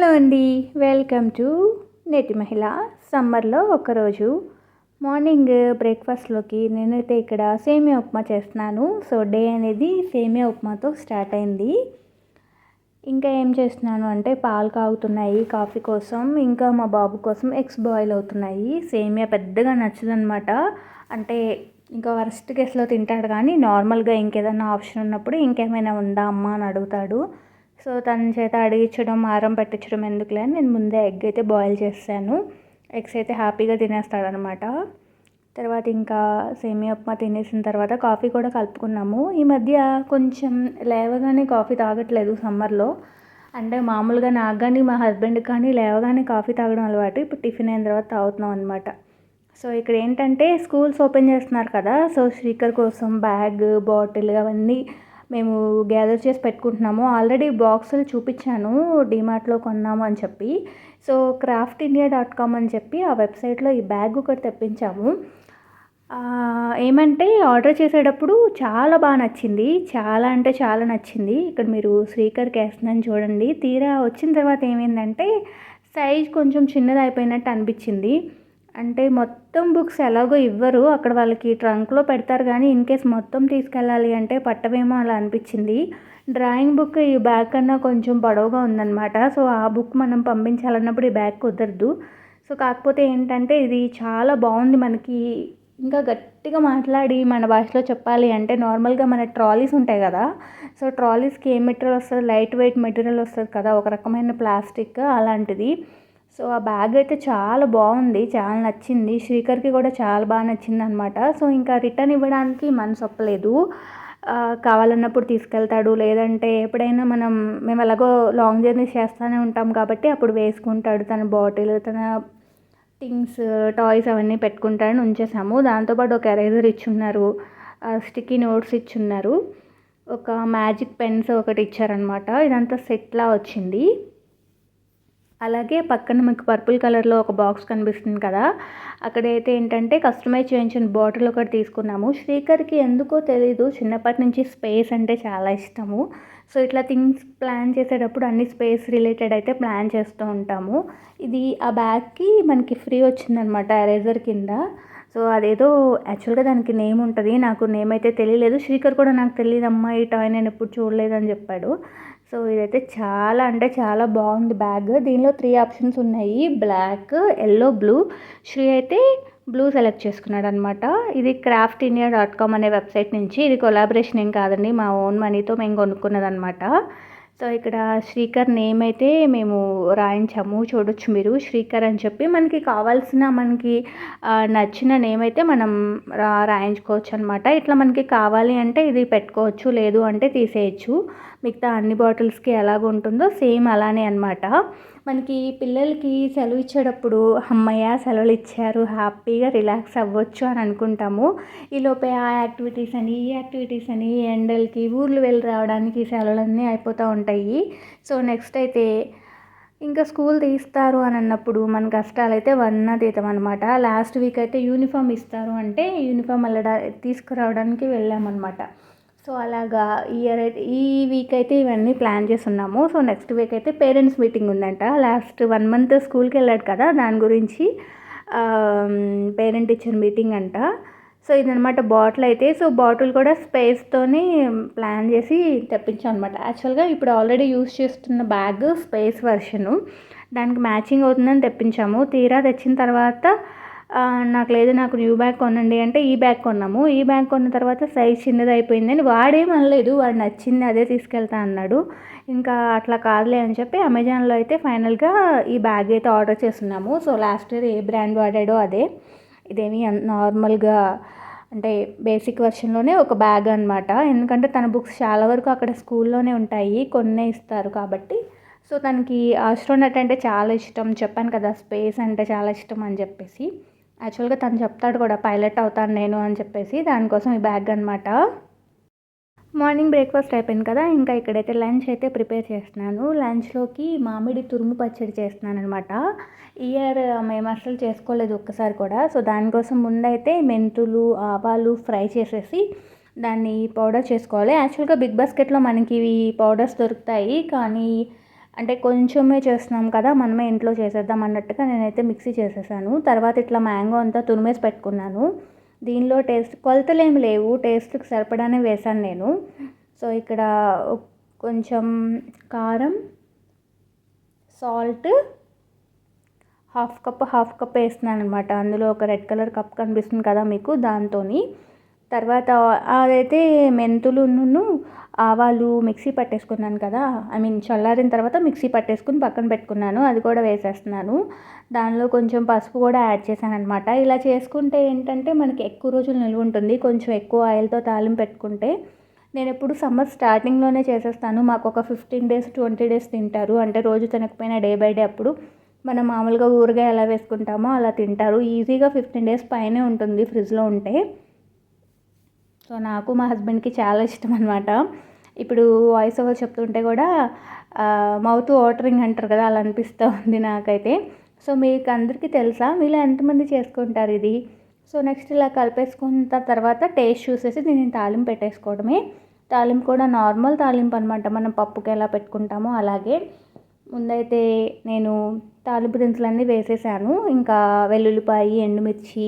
Hello అండి. Welcome to నేటి మహిళ సమ్మర్లో ఒకరోజు మార్నింగ్ బ్రేక్ఫాస్ట్లోకి నేనైతే ఇక్కడ సేమియా ఉప్మా చేస్తున్నాను. సో డే అనేది సేమియా ఉప్మాతో స్టార్ట్ అయింది. ఇంకా ఏం చేస్తున్నాను అంటే పాలు కాగుతున్నాయి కాఫీ కోసం. ఇంకా మా బాబు కోసం ఎగ్స్ బాయిల్ అవుతున్నాయి. సేమియా పెద్దగా నచ్చదనమాట. అంటే ఇంకా వరస్ట్ కేసులో తింటాడు కానీ నార్మల్గా ఇంకేదైనా ఆప్షన్ ఉన్నప్పుడు ఇంకేమైనా ఉందా అమ్మ అని అడుగుతాడు. సో తన చేత అడిగించడం ఆరం పట్టించడం ఎందుకులే అని నేను ముందే ఎగ్ అయితే బాయిల్ చేస్తాను. ఎగ్స్ అయితే హ్యాపీగా తినేస్తాడనమాట తర్వాత ఇంకా సేమియా ఉప్మా తినేసిన తర్వాత కాఫీ కూడా కలుపుకున్నాము. ఈ మధ్య కొంచెం లేవగానే కాఫీ తాగట్లేదు సమ్మర్లో అంటే మామూలుగా నాకు కానీ మా హస్బెండ్కి కానీ లేవగానే కాఫీ తాగడం అలవాటు. ఇప్పుడు టిఫిన్ అయిన తర్వాత తాగుతున్నాం అనమాట సో ఇక్కడ ఏంటంటే స్కూల్స్ ఓపెన్ చేస్తున్నారు కదా. సో స్పీకర్ కోసం బ్యాగ్ బాటిల్ అవన్నీ మేము గ్యాదర్ చేసి పెట్టుకుంటున్నాము. ఆల్రెడీ బాక్సులు చూపించాను డిమార్ట్లో కొన్నాము అని చెప్పి. So craft India dot com అని చెప్పి ఆ వెబ్సైట్లో ఈ బ్యాగ్ ఒకటి తెప్పించాము. ఏమంటే ఆర్డర్ చేసేటప్పుడు చాలా బాగా నచ్చింది. చాలా అంటే చాలా నచ్చింది. ఇక్కడ మీరు శ్రీకర్కి వేస్తుందని చూడండి. తీరా వచ్చిన తర్వాత ఏమైందంటే సైజ్ కొంచెం చిన్నది అయిపోయినట్టు అనిపించింది. అంటే మొత్తం బుక్స్ ఎలాగో ఇవ్వరు. అక్కడ వాళ్ళకి ట్రంక్లో పెడతారు కానీ ఇన్ కేస్ మొత్తం తీసుకెళ్ళాలి అంటే పట్టవేమో అలా అనిపించింది. డ్రాయింగ్ బుక్ ఈ బ్యాగ్ కన్నా కొంచెం పొడవుగా ఉందన్నమాట. సో ఆ బుక్ మనం పంపించాలన్నప్పుడు ఈ బ్యాగ్ కుదరదు. సో కాకపోతే ఏంటంటే ఇది చాలా బాగుంది మనకి. ఇంకా గట్టిగా మాట్లాడి మన భాషలో చెప్పాలి అంటే నార్మల్గా మన ట్రాలీస్ ఉంటాయి కదా. సో ట్రాలీస్కి ఏ మెటీరియల్ వస్తుంది? లైట్ వెయిట్ మెటీరియల్ వస్తుంది కదా. ఒక రకమైన ప్లాస్టిక్ అలాంటిది. సో ఆ బ్యాగ్ అయితే చాలా బాగుంది చాలా నచ్చింది. శ్రీకర్కి కూడా చాలా బాగా నచ్చింది అనమాట సో ఇంకా రిటర్న్ ఇవ్వడానికి మనసు ఒప్పలేదు. కావాలన్నప్పుడు తీసుకెళ్తాడు. లేదంటే ఎప్పుడైనా మనం మేము ఎలాగో లాంగ్ జర్నీస్ చేస్తూనే ఉంటాం కాబట్టి అప్పుడు వేసుకుంటాడు. తన బాటిల్ తన థింగ్స్ టాయ్స్ అవన్నీ పెట్టుకుంటాడని ఉంచేసాము. దాంతోపాటు ఒక ఎరేజర్ ఇచ్చున్నారు. స్టిక్కీ నోట్స్ ఇచ్చున్నారు. ఒక మ్యాజిక్ పెన్స్ ఒకటి ఇచ్చారనమాట ఇదంతా సెట్లా వచ్చింది. అలాగే పక్కన మీకు పర్పుల్ కలర్లో ఒక బాక్స్ కనిపిస్తుంది కదా అక్కడైతే ఏంటంటే కస్టమైజ్ చేయించిన బాటిల్ ఒకటి తీసుకున్నాము. శ్రీకర్కి ఎందుకో తెలీదు చిన్నప్పటి నుంచి స్పేస్ అంటే చాలా ఇష్టము. సో ఇట్లా థింగ్స్ ప్లాన్ చేసేటప్పుడు అన్ని స్పేస్ రిలేటెడ్ అయితే ప్లాన్ చేస్తూ ఉంటాము. ఇది ఆ బ్యాగ్కి మనకి ఫ్రీ వచ్చిందనమాట ఎరేజర్ కింద. సో అదేదో యాక్చువల్గా దానికి నేమ్ ఉంటుంది నాకు నేమ్ అయితే తెలియలేదు. శ్రీకర్ కూడా నాకు తెలియదమ్మా ఈ టాయ్ నేను ఎప్పుడు చూడలేదని చెప్పాడు. సో ఇదైతే చాలా అంటే చాలా బాగుంది బ్యాగ్. దీనిలో త్రీ ఆప్షన్స్ ఉన్నాయి. బ్లాక్ ఎల్లో బ్లూ శ్రీ అయితే బ్లూ సెలెక్ట్ చేసుకున్నాడు అనమాట ఇది క్రాఫ్ట్ ఇండియా డాట్ కామ్ అనే వెబ్సైట్ నుంచి. ఇది కొలాబరేషన్ ఏం కాదండి. మా ఓన్ మనీతో మేము కొనుక్కున్నది అనమాట సో ఇక్కడ శ్రీకర్ నేమ్ అయితే మేము రాయించాము చూడొచ్చు మీరు శ్రీకర్ అని చెప్పి మనకి కావాల్సిన మనకి నచ్చిన నేమ్ అయితే మనం రా రాయించుకోవచ్చు అనమాట ఇట్లా మనకి కావాలి అంటే ఇది పెట్టుకోవచ్చు లేదు అంటే తీసేయచ్చు. మిగతా అన్ని బాటిల్స్కి ఎలాగ ఉంటుందో సేమ్ అలానే అనమాట మనకి పిల్లలకి సెలవు ఇచ్చేటప్పుడు అమ్మయ్య సెలవులు ఇచ్చారు హ్యాపీగా రిలాక్స్ అవ్వచ్చు అని అనుకుంటాము. ఈలోపే ఆ యాక్టివిటీస్ అని ఈ యాక్టివిటీస్ అని ఎండలకి ఊర్లు వెళ్ళి రావడానికి సెలవులన్నీ అయిపోతూ ఉంటాయి. సో నెక్స్ట్ అయితే ఇంకా స్కూల్ తీస్తారు అని అన్నప్పుడు మన కష్టాలు అయితే వర్ణాతీతం అనమాట లాస్ట్ వీక్ అయితే యూనిఫామ్ ఇస్తారు అంటే యూనిఫామ్ వెళ్ళడా తీసుకురావడానికి వెళ్ళామన్నమాట. సో అలాగా ఇయర్ అయితే ఈ వీక్ అయితే ఇవన్నీ ప్లాన్ చేస్తున్నాము. సో నెక్స్ట్ వీక్ అయితే పేరెంట్స్ మీటింగ్ ఉందంట. లాస్ట్ వన్ మంత్ స్కూల్కి వెళ్ళాడు కదా దాని గురించి పేరెంట్ టీచర్ మీటింగ్ అంట. సో ఇదనమాట బాటిల్ అయితే. సో బాటిల్ కూడా స్పేస్తోనే ప్లాన్ చేసి తెప్పించాం అనమాట యాక్చువల్గా ఇప్పుడు ఆల్రెడీ యూస్ చేస్తున్న బ్యాగ్ స్పేస్ వర్షను దానికి మ్యాచింగ్ అవుతుందని తెప్పించాము. తీరా తెచ్చిన తర్వాత నాకు లేదు నాకు న్యూ బ్యాగ్ కొనండి అంటే ఈ బ్యాగ్ కొన్నాము. ఈ బ్యాగ్ కొన్న తర్వాత సైజ్ చిన్నది అయిపోయిందని వాడేం అనలేదు. వాడు నచ్చింది అదే తీసుకెళ్తా అన్నాడు. ఇంకా అట్లా కాదులే అని చెప్పి అమెజాన్లో అయితే ఫైనల్గా ఈ బ్యాగ్ అయితే ఆర్డర్ చేస్తున్నాము. సో లాస్ట్ ఇయర్ ఏ బ్రాండ్ వాడాడో అదే. ఇదేమి నార్మల్గా అంటే బేసిక్ వర్షన్లోనే ఒక బ్యాగ్ అనమాట ఎందుకంటే తన బుక్స్ చాలా వరకు అక్కడ స్కూల్లోనే ఉంటాయి. కొన్నే ఇస్తారు కాబట్టి. సో తనకి ఆస్ట్రోనట్ అంటే చాలా ఇష్టం. చెప్పాను కదా స్పేస్ అంటే చాలా ఇష్టం అని చెప్పేసి. యాక్చువల్గా తను చెప్తాడు కూడా పైలట్ అవుతాను నేను అని చెప్పేసి దానికోసం ఈ బ్యాగ్ అనమాట మార్నింగ్ బ్రేక్ఫాస్ట్ అయిపోయింది కదా ఇంకా ఇక్కడైతే లంచ్ అయితే ప్రిపేర్ చేస్తున్నాను. లంచ్లోకి మామిడి తురుము పచ్చడి చేస్తున్నాను అనమాట ఇయర్ మేము అసలు చేసుకోలేదు ఒక్కసారి కూడా. సో దానికోసం ముందైతే మెంతులు ఆవాలు ఫ్రై చేసేసి దాన్ని పౌడర్ చేసుకోవాలి. యాక్చువల్గా బిగ్ బాస్కెట్లో మనకి ఇవి పౌడర్స్ దొరుకుతాయి కానీ అంటే కొంచెమే చేస్తున్నాం కదా మనమే ఇంట్లో చేసేద్దాం అన్నట్టుగా నేనైతే మిక్సీ చేసేసాను. తర్వాత ఇట్లా మ్యాంగో అంతా తురిమేసి పెట్టుకున్నాను. దీనిలో టేస్ట్ కొలతలు ఏమి లేవు టేస్ట్కి సరిపడానే వేసాను నేను. సో ఇక్కడ కొంచెం కారం salt half cup half cup వేస్తున్నాను అనమాట అందులో ఒక రెడ్ కలర్ కప్ కనిపిస్తుంది కదా మీకు దాంతో తర్వాత అదైతే మెంతులును ఆవాలు మిక్సీ పట్టేసుకున్నాను కదా. ఐ మీన్ చల్లారిన తర్వాత మిక్సీ పట్టేసుకుని పక్కన పెట్టుకున్నాను. అది కూడా వేసేస్తున్నాను. దానిలో కొంచెం పసుపు కూడా యాడ్ చేశాను అనమాట ఇలా చేసుకుంటే ఏంటంటే మనకి ఎక్కువ రోజులు నిల్వ ఉంటుంది. కొంచెం ఎక్కువ ఆయిల్తో తాలింపు పెట్టుకుంటే నేను ఎప్పుడు సమ్మర్ స్టార్టింగ్లోనే చేసేస్తాను. మాకు ఒక ఫిఫ్టీన్ డేస్ ట్వంటీ డేస్ తింటారు. అంటే రోజు తినకపోయినా డే బై డే అప్పుడు మనం మామూలుగా ఊరగాయ ఎలా వేసుకుంటామో అలా తింటారు. ఈజీగా ఫిఫ్టీన్ డేస్ పైనే ఉంటుంది ఫ్రిడ్జ్లో ఉంటే. సో నాకు మా హస్బెండ్కి చాలా ఇష్టం అనమాట ఇప్పుడు వాయిస్ ఓవర్ చెప్తుంటే కూడా మౌత్ వాటరింగ్ అంటారు కదా అలా అనిపిస్తూ ఉంది నాకైతే. సో మీకు అందరికీ తెలుసా మీలో ఎంతమంది చేసుకుంటారు ఇది? సో నెక్స్ట్ ఇలా కలిపేసుకున్న తర్వాత టేస్ట్ చూసేసి దీన్ని తాలింపు పెట్టేసుకోవడమే. తాలింపు కూడా నార్మల్ తాలింపు అనమాట మనం పప్పుకి ఎలా పెట్టుకుంటామో అలాగే. ముందైతే నేను తాలింపు దినుసులన్నీ వేసేసాను. ఇంకా వెల్లుల్లిపాయి ఎండుమిర్చి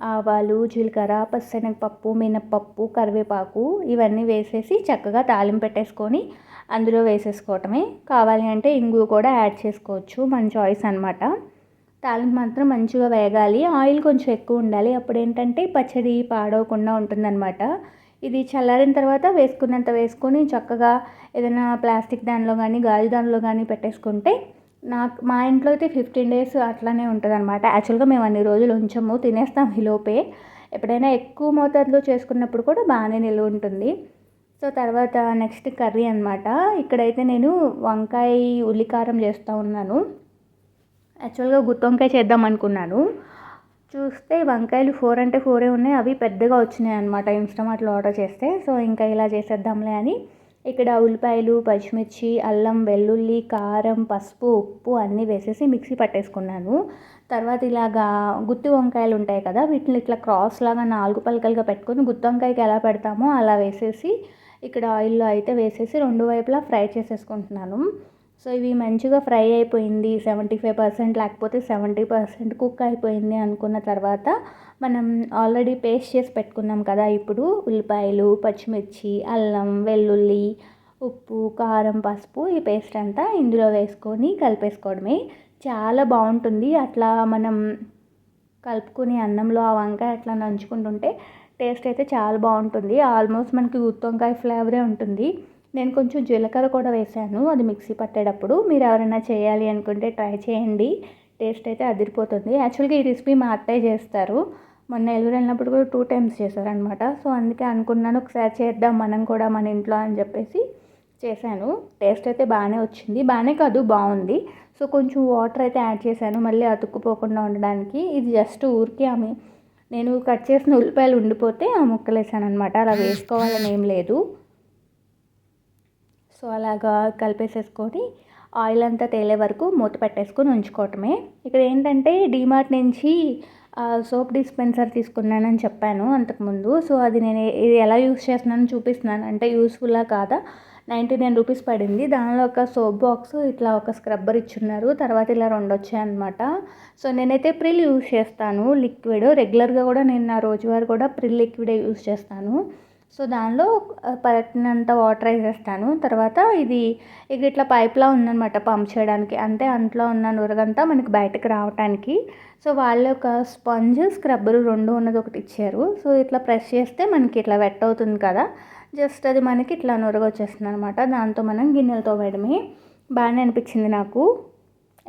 ఆవాలు జీలకర్ర పచ్చెనగపప్పు మినప్పప్పు కరివేపాకు ఇవన్నీ వేసేసి చక్కగా తాలింపు పెట్టేసుకొని అందులో వేసేసుకోవటమే. కావాలి అంటే ఇంగు కూడా యాడ్ చేసుకోవచ్చు. మన చాయిస్ అనమాట తాలింపు మాత్రం మంచిగా వేగాలి. ఆయిల్ కొంచెం ఎక్కువ ఉండాలి. అప్పుడు ఏంటంటే పచ్చడి పాడవకుండా ఉంటుందన్నమాట. ఇది చల్లారిన తర్వాత వేసుకున్నంత వేసుకొని చక్కగా ఏదైనా ప్లాస్టిక్ దానిలో కానీ గాజు దానిలో కానీ పెట్టేసుకుంటే నాకు మా ఇంట్లో అయితే ఫిఫ్టీన్ డేస్ అట్లానే ఉంటుంది అనమాట యాక్చువల్గా మేము అన్ని రోజులు ఉంచము తినేస్తాం హిలోపే ఎప్పుడైనా ఎక్కువ మోతాదులో చేసుకున్నప్పుడు కూడా బాగానే నిల్వ ఉంటుంది. సో తర్వాత నెక్స్ట్ కర్రీ అనమాట ఇక్కడైతే నేను వంకాయ ఉల్లికారం చేస్తూ ఉన్నాను. యాక్చువల్గా గుత్తి వంకాయ చేద్దాం అనుకున్నాను. చూస్తే వంకాయలు ఫోర్ అంటే ఫోరే ఉన్నాయి అవి పెద్దగా వచ్చినాయి అనమాట ఇన్స్టామార్ట్లో ఆర్డర్ చేస్తే. సో ఇంకా ఇలా చేసేద్దాంలే అని ఇక్కడ ఉల్లిపాయలు పచ్చిమిర్చి అల్లం వెల్లుల్లి కారం పసుపు ఉప్పు అన్నీ వేసేసి మిక్సీ పట్టేసుకున్నాను. తర్వాత ఇలాగా గుత్తి వంకాయలు ఉంటాయి కదా వీటిని ఇట్లా క్రాస్ లాగా నాలుగు పలకలుగా పెట్టుకొని గుత్తి వంకాయకి ఎలా పెడతామో అలా వేసేసి ఇక్కడ ఆయిల్లో అయితే వేసేసి రెండు వైపులా ఫ్రై చేసేసుకుంటున్నాను. సో ఇవి మంచిగా ఫ్రై అయిపోయింది సెవెంటీ ఫైవ్ పర్సెంట్ లేకపోతే సెవెంటీ పర్సెంట్ కుక్ అయిపోయింది అనుకున్న తర్వాత మనం ఆల్రెడీ పేస్ట్ చేసి పెట్టుకున్నాం కదా ఇప్పుడు ఉల్లిపాయలు పచ్చిమిర్చి అల్లం వెల్లుల్లి ఉప్పు కారం పసుపు ఈ పేస్ట్ అంతా ఇందులో వేసుకొని కలిపేసుకోవడమే. చాలా బాగుంటుంది. అట్లా మనం కలుపుకుని అన్నంలో ఆ వంకాయ అట్లా నంచుకుంటుంటే టేస్ట్ అయితే చాలా బాగుంటుంది. ఆల్మోస్ట్ మనకి గుత్తి వంకాయ ఫ్లేవరే ఉంటుంది. నేను కొంచెం జీలకర్ర కూడా వేసాను. అది మిక్సీ పట్టేటప్పుడు మీరు ఎవరైనా చేయాలి అనుకుంటే ట్రై చేయండి. టేస్ట్ అయితే అదిరిపోతుంది. యాక్చువల్గా ఈ రెసిపీ మా అత్తయ్య చేస్తారు. మొన్న ఎలుగురు వెళ్ళినప్పుడు కూడా టూ టైమ్స్ చేశారనమాట సో అందుకే అనుకున్నాను ఒకసారి చేద్దాం మనం కూడా మన ఇంట్లో అని చెప్పేసి చేశాను. టేస్ట్ అయితే బాగానే వచ్చింది. బాగానే కాదు బాగుంది. సో కొంచెం వాటర్ అయితే యాడ్ చేశాను. మళ్ళీ అతుక్కుపోకుండా ఉండడానికి. ఇది జస్ట్ ఊరికి ఆమె నేను కట్ చేసిన ఉల్లిపాయలు ఉండిపోతే ఆ ముక్కలు వేసాను అనమాట అలా వేసుకోవాలని ఏం లేదు. సో అలాగా కలిపేసేసుకొని ఆయిల్ అంతా తేలే వరకు మూత పెట్టేసుకొని ఉంచుకోవటమే. ఇక్కడ ఏంటంటే డీమార్ట్ నుంచి సోప్ డిస్పెన్సర్ తీసుకున్నానని చెప్పాను అంతకుముందు. సో అది నేను ఇది ఎలా యూస్ చేస్తున్నానో చూపిస్తున్నాను. అంటే యూస్ఫుల్లా కాదా? నైంటీ నైన్ రూపీస్ పడింది. దానిలో ఒక సోప్ బాక్స్ ఇట్లా ఒక స్క్రబ్బర్ ఇచ్చున్నారు. తర్వాత ఇలా రెండు వచ్చాయన్నమాట సో నేనైతే ప్రిల్ యూస్ చేస్తాను. లిక్విడ్ రెగ్యులర్గా కూడా నేను నా రోజువారీ కూడా ప్రిల్ లిక్విడే యూస్ చేస్తాను. సో దానిలో పట్టినంత వాటర్ వేసేస్తాను. తర్వాత ఇది ఇక ఇట్లా పైప్లా ఉందన్నమాట పంప్ చేయడానికి. అంటే అంట్లో ఉన్న నురగంతా మనకి బయటకు రావటానికి. సో వాళ్ళు ఒక స్పంజ్ స్క్రబ్బర్ రెండు ఉన్నది ఒకటి ఇచ్చారు. సో ఇట్లా ప్రెస్ చేస్తే మనకి ఇట్లా వెట్ అవుతుంది కదా. జస్ట్ అది మనకి ఇట్లా నురగ వచ్చేస్తుంది అనమాట దాంతో మనం గిన్నెలతో వేయడమే. బాగానే అనిపించింది నాకు.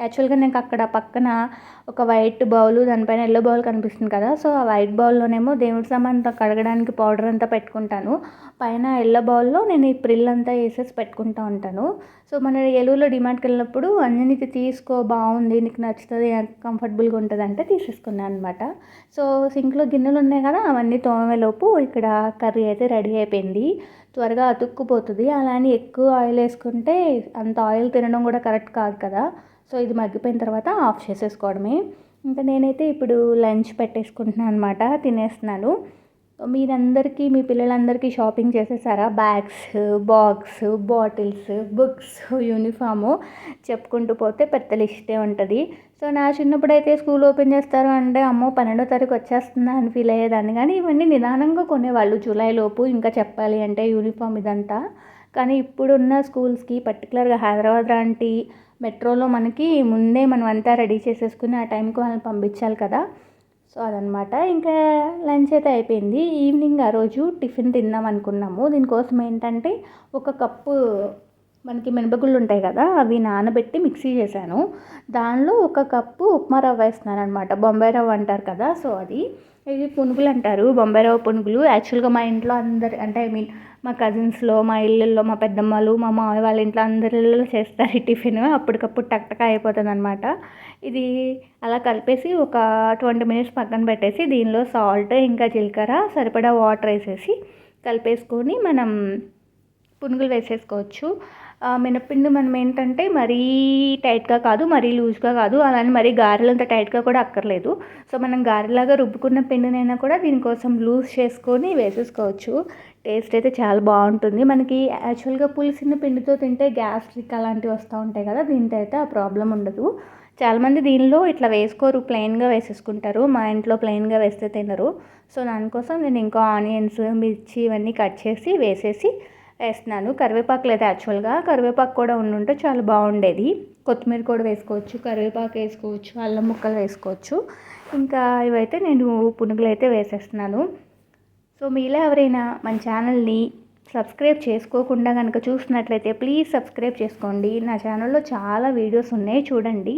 యాక్చువల్గా నాకు అక్కడ పక్కన ఒక వైట్ బౌల్ దానిపైన ఎల్లో బౌల్ కనిపిస్తుంది కదా. సో ఆ వైట్ బౌల్లోనేమో దేవుడి సామాన్ కడగడానికి పౌడర్ అంతా పెట్టుకుంటాను. పైన ఎల్లో బౌల్లో నేను ఈ ప్రిల్ అంతా వేసేసి పెట్టుకుంటూ ఉంటాను. సో మన ఏలూరులో డిమాండ్కి వెళ్ళినప్పుడు అన్నిటికి తీసుకో బాగుంది నీకు నచ్చుతుంది కంఫర్టబుల్గా ఉంటుంది అంటే తీసేసుకున్నాను అనమాట సో సింక్లో గిన్నెలు ఉన్నాయి కదా అవన్నీ తోమేలోపు ఇక్కడ కర్రీ అయితే రెడీ అయిపోయింది. త్వరగా అతుక్కుపోతుంది. అలా అని ఎక్కువ ఆయిల్ వేసుకుంటే అంత ఆయిల్ తినడం కూడా కరెక్ట్ కాదు కదా. సో ఇది మగ్గిపోయిన తర్వాత ఆఫ్ చేసేసుకోవడమే. ఇంకా నేనైతే ఇప్పుడు లంచ్ పెట్టేసుకుంటున్నాను అనమాట తినేస్తున్నాను. మీరందరికీ మీ పిల్లలందరికీ shopping చేసేసారా? Bags box bottles books uniform చెప్పుకుంటూ పోతే పెద్ద లిస్టే ఉంటుంది. సో నా చిన్నప్పుడు అయితే స్కూల్ ఓపెన్ చేస్తారు అంటే అమ్మో పన్నెండో తారీఖు వచ్చేస్తుందా అని ఫీల్ అయ్యేదాన్ని. కానీ ఇవన్నీ నిదానంగా కొనేవాళ్ళు జూలై లోపు ఇంకా చెప్పాలి అంటే యూనిఫామ్ ఇదంతా. కానీ ఇప్పుడున్న స్కూల్స్కి పర్టికులర్గా హైదరాబాద్ లాంటి మెట్రోలో మనకి ముందే మనం అంతా రెడీ చేసేసుకుని ఆ టైంకి వాళ్ళని పంపించాలి కదా. సో అదనమాట. ఇంకా లంచ్ అయితే అయిపోయింది. ఈవినింగ్ ఆ రోజు టిఫిన్ తిందాం అనుకున్నాము. దీనికోసం ఏంటంటే ఒక కప్పు మనకి మినపగుళ్ళు ఉంటాయి కదా అవి నానబెట్టి మిక్సీ చేశాను. దానిలో ఒక కప్పు ఉప్మా రవ్వ వేస్తున్నాను అనమాట బొంబాయి రవ్వ అంటారు కదా సో అది. ఇవి పునుగులు అంటారు బొంబాయి పునుగులు. యాక్చువల్గా మా ఇంట్లో అందరు అంటే ఐ మీన్ మా కజిన్స్లో మా ఇళ్ళల్లో మా పెద్దమ్మలు మా మామయ్య వాళ్ళ ఇంట్లో అందరిలో చేస్తారు ఈ టిఫిన్ అప్పటికప్పుడు టక్టక అయిపోతుంది అనమాట ఇది అలా కలిపేసి ఒక ట్వంటీ మినిట్స్ పక్కన పెట్టేసి దీనిలో సాల్ట్ ఇంకా జీలకర్ర సరిపడా వాటర్ వేసేసి కలిపేసుకొని మనం పునుగులు వేసేసుకోవచ్చు. మినప్పిండి మనం ఏంటంటే మరీ టైట్గా కాదు మరీ లూజ్గా కాదు అలానే మరీ గారెలు అంత టైట్గా కూడా అక్కర్లేదు. సో మనం గారెలాగా రుబ్బుకున్న పిండినైనా కూడా దీనికోసం లూజ్ చేసుకొని వేసేసుకోవచ్చు. టేస్ట్ అయితే చాలా బాగుంటుంది. మనకి యాక్చువల్గా పులిసిన పిండితో తింటే గ్యాస్ట్రిక్ అలాంటివి వస్తూ ఉంటాయి కదా దీంతో అయితే ఆ ప్రాబ్లం ఉండదు. చాలామంది దీనిలో ఇట్లా వేసుకోరు ప్లెయిన్గా వేసేసుకుంటారు. మా ఇంట్లో ప్లెయిన్గా వేస్తే తినరు. సో దానికోసం నేను ఇంకా ఆనియన్స్ మిర్చి ఇవన్నీ కట్ చేసి వేసేసి వేస్తున్నాను. కరివేపాకు లేదు యాక్చువల్గా. కరివేపాకు కూడా ఉండుంటే చాలా బాగుండేది. కొత్తిమీర కూడా వేసుకోవచ్చు కరివేపాకు వేసుకోవచ్చు అల్లం ముక్కలు వేసుకోవచ్చు. ఇంకా ఇవైతే నేను పునుగులు అయితే వేసేస్తున్నాను. సో మీలో ఎవరైనా మన ఛానల్ని సబ్స్క్రైబ్ చేసుకోకుండా కనుక చూసినట్లయితే ప్లీజ్ సబ్స్క్రైబ్ చేసుకోండి. నా ఛానల్లో చాలా వీడియోస్ ఉన్నాయి చూడండి.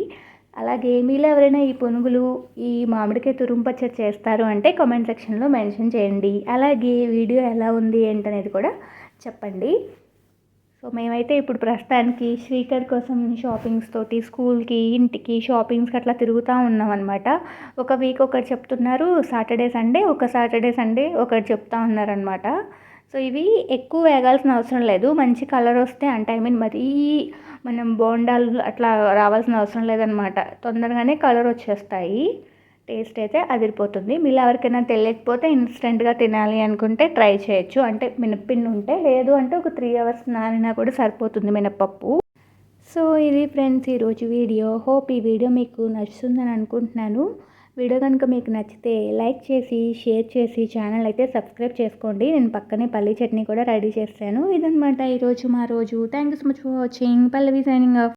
అలాగే మీలో ఎవరైనా ఈ పునుగులు ఈ మామిడికాయ తురుంపచ్చడి చేస్తారు అంటే కామెంట్ సెక్షన్లో మెన్షన్ చేయండి. అలాగే వీడియో ఎలా ఉంది ఏంటనేది కూడా చెప్పండి. సో మేమైతే ఇప్పుడు ప్రస్తుతానికి శ్రీకర్ కోసం షాపింగ్స్ తోటి స్కూల్కి ఇంటికి షాపింగ్స్కి అట్లా తిరుగుతూ ఉన్నాం అనమాట ఒక వీక్ ఒకటి చెప్తున్నారు సాటర్డే సండే ఒక సాటర్డే సండే ఒకటి చెప్తా ఉన్నారనమాట సో ఇవి ఎక్కువ వేగాల్సిన అవసరం లేదు. మంచి కలర్ వస్తే అంటే ఐ మీన్ మరీ మనం బోండాలు అట్లా రావాల్సిన అవసరం లేదనమాట తొందరగానే కలర్ వచ్చేస్తాయి. టేస్ట్ అయితే అదిరిపోతుంది. మీరు ఎవరికైనా తెలియకపోతే ఇన్స్టెంట్గా తినాలి అనుకుంటే ట్రై చేయొచ్చు. అంటే మినప్పిండి ఉంటే లేదు అంటే ఒక త్రీ అవర్స్ నానినా కూడా సరిపోతుంది మినపప్పు సో ఇది ఫ్రెండ్స్ ఈరోజు వీడియో. హోప్ ఈ వీడియో మీకు నచ్చుతుందని అనుకుంటున్నాను. వీడియో కనుక మీకు నచ్చితే లైక్ చేసి షేర్ చేసి ఛానల్ అయితే సబ్స్క్రైబ్ చేసుకోండి. నేను పక్కనే పల్లి చట్నీ కూడా రెడీ చేస్తాను. ఇదనమాట ఈరోజు మా రోజు. Thank you so much for watching. Pallavi signing off.